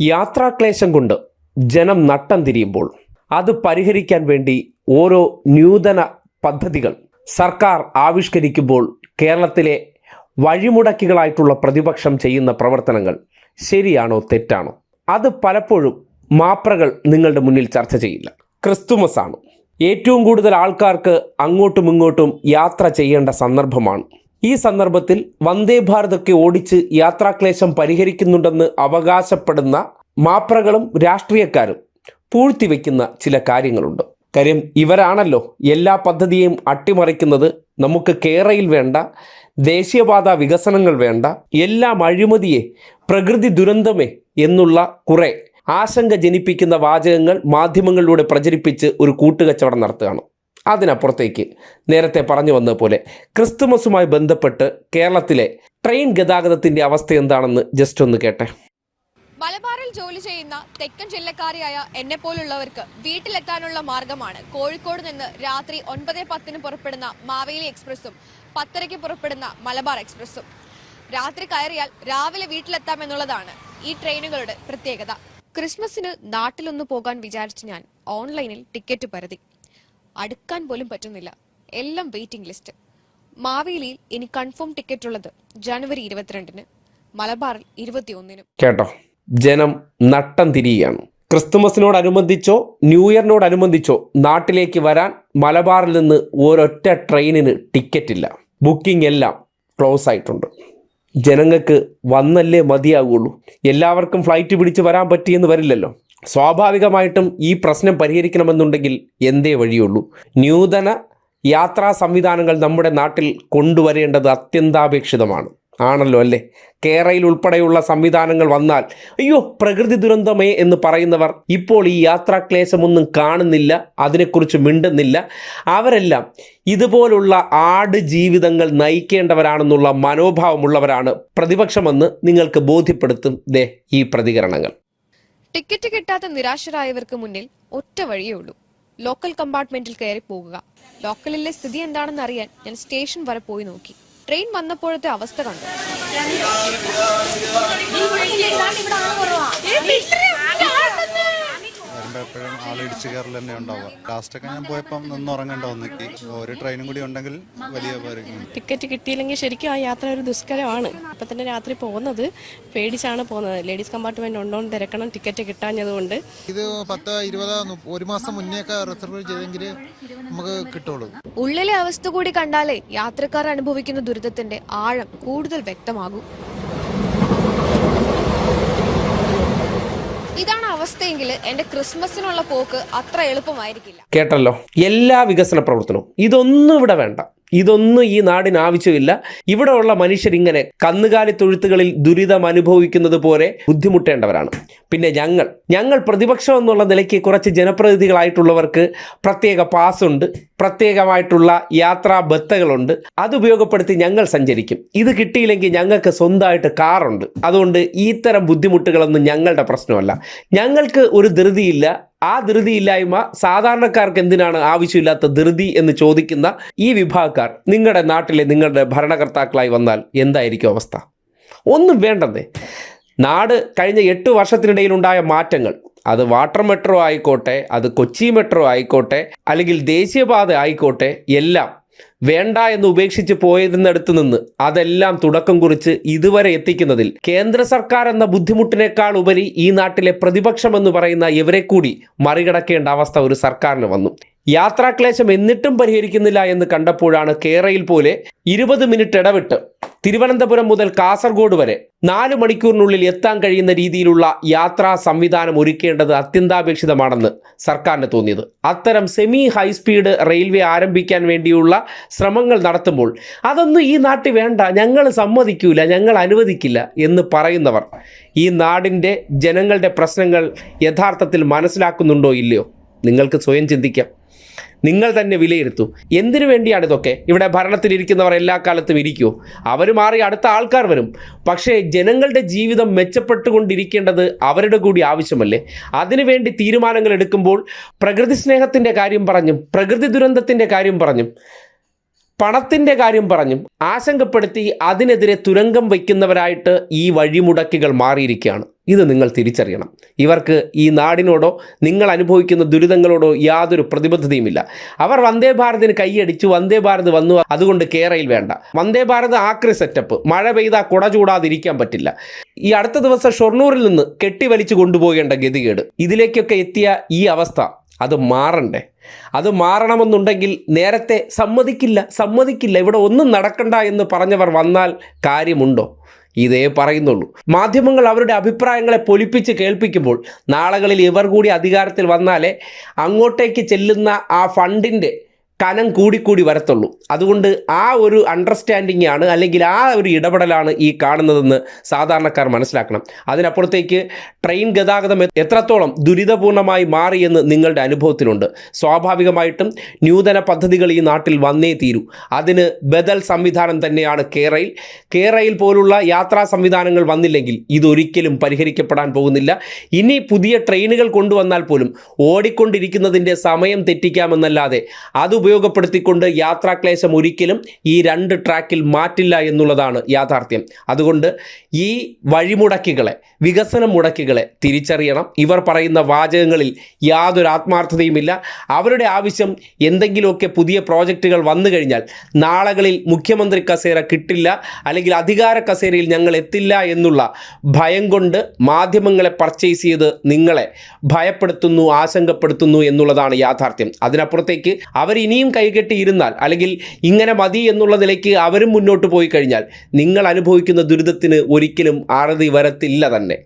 യാത്രാക്ലേശം കൊണ്ട് ജനം നട്ടം തിരിയുമ്പോൾ അത് പരിഹരിക്കാൻ വേണ്ടി ഓരോ നൂതന പദ്ധതികൾ സർക്കാർ ആവിഷ്കരിക്കുമ്പോൾ കേരളത്തിലെ വഴിമുടക്കികളായിട്ടുള്ള പ്രതിപക്ഷം ചെയ്യുന്ന പ്രവർത്തനങ്ങൾ ശരിയാണോ തെറ്റാണോ? അത് പലപ്പോഴും മാപ്രകൾ നിങ്ങളുടെ മുന്നിൽ ചർച്ച ചെയ്യില്ല. ക്രിസ്തുമസ് ആണ് ഏറ്റവും കൂടുതൽ ആൾക്കാർക്ക് അങ്ങോട്ടും ഇങ്ങോട്ടും യാത്ര ചെയ്യേണ്ട സന്ദർഭമാണ് ഈ സന്ദർഭത്തിൽ വന്ദേ ഭാരതൊക്കെ ഓടിച്ച് യാത്രാക്ലേശം പരിഹരിക്കുന്നുണ്ടെന്ന് അവകാശപ്പെടുന്ന മാപ്രകളും രാഷ്ട്രീയക്കാരും പൂഴ്ത്തിവെക്കുന്ന ചില കാര്യങ്ങളുണ്ട്. കാര്യം ഇവരാണല്ലോ എല്ലാ പദ്ധതിയും അട്ടിമറിക്കുന്നത്. നമുക്ക് കേരയിൽ വേണ്ട ദേശീയപാത വികസനങ്ങൾ വേണ്ട എല്ലാം അഴിമതിയെ പ്രകൃതി ദുരന്തമേ എന്നുള്ള കുറെ ആശങ്ക ജനിപ്പിക്കുന്ന വാചകങ്ങൾ മാധ്യമങ്ങളിലൂടെ പ്രചരിപ്പിച്ച് ഒരു കൂട്ടുകച്ചവടം നടത്തുകയാണ്. അതിനപ്പുറത്തേക്ക് നേരത്തെ പറഞ്ഞു വന്ന പോലെ ക്രിസ്തുമസുമായി ബന്ധപ്പെട്ട് കേരളത്തിലെ ട്രെയിൻ ഗതാഗതത്തിന്റെ അവസ്ഥ എന്താണെന്ന് ജസ്റ്റ് ഒന്ന് കേട്ടെ. മലബാറിൽ ജോലി ചെയ്യുന്ന തെക്കൻ ജില്ലക്കാരിയായ എന്നെ പോലുള്ളവർക്ക് വീട്ടിലെത്താനുള്ള മാർഗമാണ് കോഴിക്കോട് നിന്ന് രാത്രി ഒൻപത് പത്തിന് പുറപ്പെടുന്ന മാവേലി എക്സ്പ്രസും പത്തരയ്ക്ക് പുറപ്പെടുന്ന മലബാർ എക്സ്പ്രസും രാത്രി കയറിയാൽ രാവിലെ വീട്ടിലെത്താം എന്നുള്ളതാണ് ഈ ട്രെയിനുകളുടെ പ്രത്യേകത. ക്രിസ്മസിന് നാട്ടിലൊന്നു പോകാൻ വിചാരിച്ച് ഞാൻ ഓൺലൈനിൽ ടിക്കറ്റ് പരതി. അടുക്കാൻ പോലും പറ്റുന്നില്ല. എല്ലാം വെയിറ്റിംഗ് ലിസ്റ്റ് മാവേലിയിൽ ഇനി കൺഫേം ടിക്കറ്റ് ഉള്ളത് ജനുവരി ഇരുപത്തിരണ്ടിന് മലബാറിൽ ഇരുപത്തിയൊന്നിനും. കേട്ടോ. ജനം നട്ടം തിരിയുകയാണ്. ക്രിസ്തുമസിനോടനുബന്ധിച്ചോ ന്യൂ ഇയറിനോടനുബന്ധിച്ചോ നാട്ടിലേക്ക് വരാൻ മലബാറിൽ നിന്ന് ഒരൊറ്റ ട്രെയിനിന് ടിക്കറ്റ് ഇല്ല. ബുക്കിംഗ് എല്ലാം ക്ലോസ് ആയിട്ടുണ്ട്. ജനങ്ങൾക്ക് വന്നല്ലേ മതിയാകുള്ളൂ എല്ലാവർക്കും ഫ്ലൈറ്റ് പിടിച്ച് വരാൻ പറ്റിയെന്ന് വരില്ലല്ലോ. സ്വാഭാവികമായിട്ടും ഈ പ്രശ്നം പരിഹരിക്കണമെന്നുണ്ടെങ്കിൽ എന്തേ വഴിയുള്ളൂ? ന്യൂതന യാത്രാ സംവിധാനങ്ങൾ നമ്മുടെ നാട്ടിൽ കൊണ്ടുവരേണ്ടത് അത്യന്താപേക്ഷിതമാണ്. ആണല്ലോ അല്ലേ? കേരളയിൽ ഉൾപ്പെടെയുള്ള സംവിധാനങ്ങൾ വന്നാൽ അയ്യോ പ്രകൃതി ദുരന്തമേ എന്ന് പറയുന്നവർ ഇപ്പോൾ ഈ യാത്രാക്ലേശമൊന്നും കാണുന്നില്ല അതിനെക്കുറിച്ച് മിണ്ടുന്നില്ല. അവരെല്ലാം ഇതുപോലുള്ള ആട് ജീവിതങ്ങൾ നയിക്കേണ്ടവരാണെന്നുള്ള മനോഭാവമുള്ളവരാണ് പ്രതിപക്ഷമെന്ന് നിങ്ങൾക്ക് ബോധ്യപ്പെടുത്തും ദേ ഈ പ്രതികരണങ്ങൾ. ടിക്കറ്റ് കിട്ടാത്ത നിരാശരായവർക്ക് മുന്നിൽ ഒറ്റ വഴിയേ ഉള്ളൂ. ലോക്കൽ കമ്പാർട്ട്മെന്റിൽ കയറി പോകുക ലോക്കലിലെ സ്ഥിതി എന്താണെന്ന് അറിയാൻ ഞാൻ സ്റ്റേഷൻ വരെ പോയി നോക്കി. ട്രെയിൻ വന്നപ്പോഴത്തെ അവസ്ഥ കണ്ടു. വരുമ്പോൾ എപ്പോഴും ആൾ ഇടിച്ചു കയറൽ തന്നെ ഉണ്ടാവുക. ലാസ്റ്റൊക്കെ ഞാൻ പോയപ്പോൾ നിന്ന് ഉറങ്ങേണ്ട വന്നിക്ക്. ഒരു ട്രെയിനും കൂടി ഉണ്ടെങ്കിൽ വലിയ ഉപകാരം ടിക്കറ്റ് കിട്ടിയില്ലെങ്കിൽ ശരിക്കും ആ യാത്ര ഒരു ദുഷ്കരമാണ്. അപ്പം തന്നെ രാത്രി പോകുന്നത് പേടിച്ചാണ് പോകുന്നത്. ലേഡീസ് കമ്പാർട്ട്മെന്റ് ഉണ്ടോന്ന് തിരക്കണം. ടിക്കറ്റ് കിട്ടാഞ്ഞതുകൊണ്ട്. ഇത് പത്ത് ഇരുപത് ഒരു മാസം മുന്നേയൊക്കെ റിസർവ് ചെയ്തെങ്കിൽ നമുക്ക് കിട്ടുള്ളൂ. ഉള്ളിലെ അവസ്ഥ കൂടി കണ്ടാലേ യാത്രക്കാർ അനുഭവിക്കുന്ന ദുരിതത്തിന്റെ ആഴം കൂടുതൽ വ്യക്തമാകൂ. അവസ്ഥയെങ്കിൽ എന്റെ ക്രിസ്മസിനുള്ള പോക്ക് അത്ര എളുപ്പമായിരിക്കില്ല. കേട്ടല്ലോ. എല്ലാ വികസന പ്രവർത്തനവും. ഇതൊന്നും ഇവിടെ വേണ്ട. ഇതൊന്നും ഈ നാടിന് ആവശ്യമില്ല. ഇവിടെയുള്ള മനുഷ്യരിങ്ങനെ കന്നുകാലി തൊഴുത്തുകളിൽ ദുരിതം അനുഭവിക്കുന്നത് പോലെ ബുദ്ധിമുട്ടേണ്ടവരാണ്. പിന്നെ ഞങ്ങൾ. ഞങ്ങൾ പ്രതിപക്ഷം എന്നുള്ള നിലയ്ക്ക് കുറച്ച് ജനപ്രതിനിധികളായിട്ടുള്ളവർക്ക് പ്രത്യേക പാസ് ഉണ്ട് പ്രത്യേകമായിട്ടുള്ള യാത്രാ ബത്തകളുണ്ട്. അത് ഉപയോഗപ്പെടുത്തി ഞങ്ങൾ സഞ്ചരിക്കും. ഇത് കിട്ടിയില്ലെങ്കിൽ ഞങ്ങൾക്ക് സ്വന്തമായിട്ട് കാറുണ്ട്. അതുകൊണ്ട് ഇത്തരം ബുദ്ധിമുട്ടുകളൊന്നും ഞങ്ങളുടെ പ്രശ്നമല്ല. ഞങ്ങൾക്ക് ഒരു ധൃതിയില്ല. ആ ധൃതിയില്ലായ്മ സാധാരണക്കാർക്ക് എന്തിനാണ് ആവശ്യമില്ലാത്ത ധൃതി എന്ന് ചോദിക്കുന്ന ഈ വിഭാഗക്കാർ നിങ്ങളുടെ നാട്ടിലെ നിങ്ങളുടെ ഭരണകർത്താക്കളായി വന്നാൽ എന്തായിരിക്കും അവസ്ഥ? ഒന്നും വേണ്ടെന്നേ. നാട് കഴിഞ്ഞ എട്ട് വർഷത്തിനിടയിലുണ്ടായ മാറ്റങ്ങൾ. അത് വാട്ടർ മെട്രോ ആയിക്കോട്ടെ അത് കൊച്ചി മെട്രോ ആയിക്കോട്ടെ അല്ലെങ്കിൽ ദേശീയപാത ആയിക്കോട്ടെ എല്ലാം വേണ്ട എന്ന് ഉപേക്ഷിച്ച് പോയതിനടുത്ത് നിന്ന് അതെല്ലാം തുടക്കം കുറിച്ച് ഇതുവരെ എത്തിക്കുന്നതിൽ കേന്ദ്ര സർക്കാർ എന്ന ബുദ്ധിമുട്ടിനേക്കാൾ ഉപരി ഈ നാട്ടിലെ പ്രതിപക്ഷം എന്ന് പറയുന്ന ഇവരെ കൂടി മറികടക്കേണ്ട അവസ്ഥ ഒരു സർക്കാരിന് വന്നു. യാത്രാക്ലേശം എന്നിട്ടും പരിഹരിക്കുന്നില്ല എന്ന് കണ്ടപ്പോഴാണ് കേരളയിൽ പോലെ ഇരുപത് മിനിറ്റ് ഇടവിട്ട് തിരുവനന്തപുരം മുതൽ കാസർഗോഡ് വരെ നാല് മണിക്കൂറിനുള്ളിൽ എത്താൻ കഴിയുന്ന രീതിയിലുള്ള യാത്രാ സംവിധാനം ഒരുക്കേണ്ടത് അത്യന്താപേക്ഷിതമാണെന്ന് സർക്കാരിന് തോന്നിയത്. അത്തരം സെമി ഹൈസ്പീഡ് റെയിൽവേ ആരംഭിക്കാൻ വേണ്ടിയുള്ള ശ്രമങ്ങൾ നടത്തുമ്പോൾ അതൊന്നും ഈ നാട്ടിൽ വേണ്ട ഞങ്ങൾ സമ്മതിക്കൂല ഞങ്ങൾ അനുവദിക്കില്ല എന്ന് പറയുന്നവർ ഈ നാടിന്റെ ജനങ്ങളുടെ പ്രശ്നങ്ങൾ യഥാർത്ഥത്തിൽ മനസ്സിലാക്കുന്നുണ്ടോ ഇല്ലയോ? നിങ്ങൾക്ക് സ്വയം ചിന്തിക്കാം. നിങ്ങൾ തന്നെ വിലയിരുത്തൂ. എന്തിനു വേണ്ടിയാണ് ഇതൊക്കെ? ഇവിടെ ഭരണത്തിലിരിക്കുന്നവർ എല്ലാ കാലത്തും ഇരിക്കൂ. അവർ മാറി അടുത്ത ആൾക്കാർ വരും. പക്ഷേ ജനങ്ങളുടെ ജീവിതം മെച്ചപ്പെട്ടുകൊണ്ടിരിക്കേണ്ടത് അവരുടെ കൂടി ആവശ്യമല്ലേ? അതിനുവേണ്ടി തീരുമാനങ്ങൾ എടുക്കുമ്പോൾ പ്രകൃതി സ്നേഹത്തിന്റെ കാര്യം പറഞ്ഞും പ്രകൃതി ദുരന്തത്തിന്റെ കാര്യം പറഞ്ഞും പണത്തിന്റെ കാര്യം പറഞ്ഞും ആശങ്കപ്പെടുത്തി അതിനെതിരെ തുരങ്കം വയ്ക്കുന്നവരായിട്ട് ഈ വഴിമുടക്കികൾ മാറിയിരിക്കുകയാണ്. ഇത് നിങ്ങൾ തിരിച്ചറിയണം. ഇവർക്ക് ഈ നാടിനോടോ നിങ്ങൾ അനുഭവിക്കുന്ന ദുരിതങ്ങളോടോ യാതൊരു പ്രതിബദ്ധതയുമില്ല. അവർ വന്ദേ ഭാരതിന് കൈയടിച്ചു വന്ദേ ഭാരത് വന്നു അതുകൊണ്ട് കേരയിൽ വേണ്ട. വന്ദേ ഭാരത് ആക്രി സെറ്റപ്പ് മഴ പെയ്താൽ കുട ചൂടാതിരിക്കാൻ പറ്റില്ല. ഈ അടുത്ത ദിവസം ഷൊർണൂരിൽ നിന്ന് കെട്ടിവലിച്ചു കൊണ്ടുപോകേണ്ട ഗതികേട്. ഇതിലേക്കൊക്കെ എത്തിയ ഈ അവസ്ഥ അത് മാറണ്ടേ. അത് മാറണമെന്നുണ്ടെങ്കിൽ നേരത്തെ സമ്മതിക്കില്ല സമ്മതിക്കില്ല ഇവിടെ ഒന്നും നടക്കണ്ട എന്ന് പറഞ്ഞവർ വന്നാൽ കാര്യമുണ്ടോ? ഇതേ പറയുന്നുള്ളൂ. മാധ്യമങ്ങൾ അവരുടെ അഭിപ്രായങ്ങളെ പൊലിപ്പിച്ച് കേൾപ്പിക്കുമ്പോൾ നാളുകളിൽ ഇവർ കൂടി അധികാരത്തിൽ വന്നാലേ അങ്ങോട്ടേക്ക് ചെല്ലുന്ന ആ ഫണ്ടിന്റെ കനം കൂടിക്കൂടി വരത്തുള്ളൂ. അതുകൊണ്ട് ആ ഒരു അണ്ടർസ്റ്റാൻഡിംഗ് ആണ് അല്ലെങ്കിൽ ആ ഒരു ഇടപെടലാണ് ഈ കാണുന്നതെന്ന് സാധാരണക്കാർ മനസ്സിലാക്കണം. അതിനപ്പുറത്തേക്ക് ട്രെയിൻ ഗതാഗതം എത്രത്തോളം ദുരിതപൂർണമായി മാറിയെന്ന് നിങ്ങളുടെ അനുഭവത്തിലുണ്ട്. സ്വാഭാവികമായിട്ടും നൂതന പദ്ധതികൾ ഈ നാട്ടിൽ വന്നേ തീരൂ. അതിന് ബദൽ സംവിധാനം തന്നെയാണ് കേരയിൽ. കേരയിൽ പോലുള്ള യാത്രാ സംവിധാനങ്ങൾ വന്നില്ലെങ്കിൽ ഇതൊരിക്കലും പരിഹരിക്കപ്പെടാൻ പോകുന്നില്ല. ഇനി പുതിയ ട്രെയിനുകൾ കൊണ്ടുവന്നാൽ പോലും ഓടിക്കൊണ്ടിരിക്കുന്നതിന്റെ സമയം തെറ്റിക്കാമെന്നല്ലാതെ അത് ഉപയോഗപ്പെടുത്തിക്കൊണ്ട് യാത്രാക്ലേശം ഒരിക്കലും ഈ രണ്ട് ട്രാക്കിൽ മാറ്റില്ല എന്നുള്ളതാണ് യാഥാർത്ഥ്യം. അതുകൊണ്ട് ഈ വഴിമുടക്കികളെ വികസന മുടക്കികളെ തിരിച്ചറിയണം. ഇവർ പറയുന്ന വാചകങ്ങളിൽ യാതൊരു ആത്മാർത്ഥതയുമില്ല. അവരുടെ ആവശ്യം എന്തെങ്കിലുമൊക്കെ പുതിയ പ്രോജക്റ്റുകൾ വന്നു കഴിഞ്ഞാൽ നാളകളിൽ മുഖ്യമന്ത്രി കസേര കിട്ടില്ല അല്ലെങ്കിൽ അധികാര കസേരയിൽ ഞങ്ങൾ എത്തില്ല എന്നുള്ള ഭയം കൊണ്ട് മാധ്യമങ്ങളെ പർച്ചേസ് ചെയ്ത് നിങ്ങളെ ഭയപ്പെടുത്തുന്നു ആശങ്കപ്പെടുത്തുന്നു എന്നുള്ളതാണ് യാഥാർത്ഥ്യം. അതിനപ്പുറത്തേക്ക് അവർ ഇനിയും കൈകെട്ടിയിരുന്നാൽ അല്ലെങ്കിൽ ഇങ്ങനെ മതി എന്നുള്ള നിലയ്ക്ക് അവരും മുന്നോട്ട് പോയി കഴിഞ്ഞാൽ നിങ്ങൾ അനുഭവിക്കുന്ന ദുരിതത്തിന് ഒരിക്കലും അറുതി വരത്തില്ല തന്നെ.